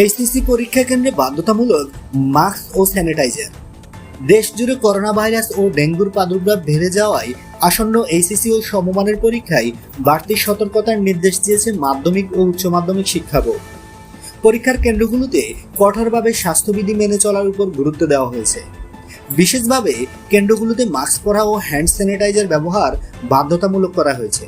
HCC পরীক্ষা কেন্দ্রে বাধ্যতামূলক মাস্ক ও স্যানিটাইজার। দেশ জুড়ে করোনা ভাইরাস ও ডেঙ্গুর প্রাদুর্ভাব বেড়ে যাওয়ায় আসন্ন এইচসিসি ও সমমানের পরীক্ষায় বাড়তি সতর্কতার নির্দেশ দিয়েছে মাধ্যমিক ও উচ্চ মাধ্যমিক শিক্ষা বোর্ড। পরীক্ষার কেন্দ্রগুলোতে কঠোরভাবে স্বাস্থ্যবিধি মেনে চলার উপর গুরুত্ব দেওয়া হয়েছে। বিশেষভাবে কেন্দ্রগুলোতে মাস্ক পরা ও হ্যান্ড স্যানিটাইজার ব্যবহার বাধ্যতামূলক করা হয়েছে।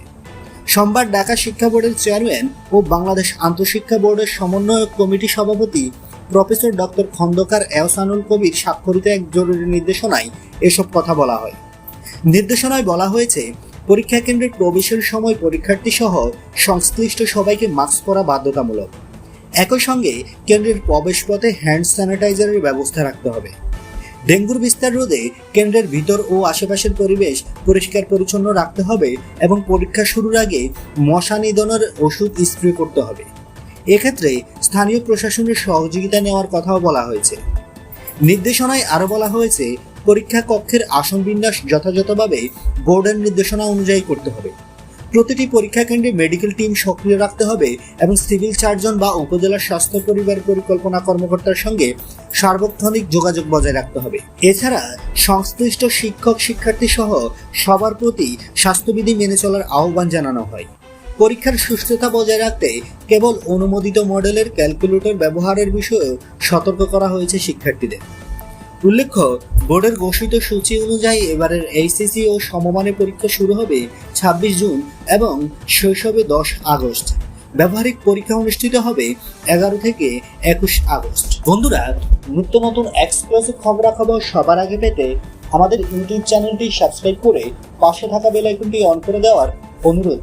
সোমবার ঢাকা শিক্ষা বোর্ডের চেয়ারম্যান ও বাংলাদেশ আন্তঃশিক্ষা বোর্ডের সমন্বয়ক কমিটি সভাপতি প্রফেসর ডক্টর খন্দকার এহসানুল কবির স্বাক্ষরিত এক জরুরি নির্দেশনায় এসব কথা বলা হয়। নির্দেশনায় বলা হয়েছে, পরীক্ষা কেন্দ্রের প্রবেশের সময় পরীক্ষার্থী সহ সংশ্লিষ্ট সবাইকে মাস্ক পরা বাধ্যতামূলক। একই সঙ্গে কেন্দ্রের প্রবেশপথে হ্যান্ড স্যানিটাইজারের ব্যবস্থা রাখতে হবে। ডেঙ্গুর বিস্তার রোধে কেন্দ্রের ভিতর ও আশেপাশের পরিবেশ পরিষ্কার পরিচ্ছন্ন রাখতে হবে এবং পরীক্ষা শুরুর আগে মশা নিধনের ওষুধ স্প্রে করতে হবে। এক্ষেত্রে স্থানীয় প্রশাসনের সহযোগিতা নেওয়ার কথাও বলা হয়েছে। নির্দেশনায় আরও বলা হয়েছে, পরীক্ষা কক্ষের আসন বিন্যাস যথাযথভাবে বোর্ডের নির্দেশনা অনুযায়ী করতে হবে। প্রতিটি পরীক্ষা কেন্দ্রে মেডিকেল টিম সক্রিয় রাখতে হবে এবং সিভিল সার্জন বা উপজেলার স্বাস্থ্য পরিবার পরিকল্পনা কর্মকর্তার সঙ্গে সার্বক্ষণিক যোগাযোগ বজায় রাখতে হবে। এছাড়া সংশ্লিষ্ট শিক্ষক, শিক্ষার্থী সহ সবার প্রতি স্বাস্থ্যবিধি মেনে চলার আহ্বান জানানো হয়। পরীক্ষার সুস্থতা বজায় রাখতে কেবল অনুমোদিত মডেলের ক্যালকুলেটর ব্যবহারের বিষয়েও সতর্ক করা হয়েছে শিক্ষার্থীদের। উল্লেখ্য, বোর্ডের ঘোষিত সূচি অনুযায়ী এবারের এইচএসসি ও সমমানের পরীক্ষা শুরু হবে ছাব্বিশ জুন এবং শৈশবে দশ আগস্ট। ব্যবহারিক পরীক্ষা অনুষ্ঠিত হবে এগারো থেকে একুশ আগস্ট। বন্ধুরা, নিত্য নতুন এক্সক্লুসিভ খবরাখবর সবার আগে পেতে আমাদের ইউটিউব চ্যানেলটি সাবস্ক্রাইব করে পাশে থাকা বেল আইকনটি অন করে দেওয়ার অনুরোধ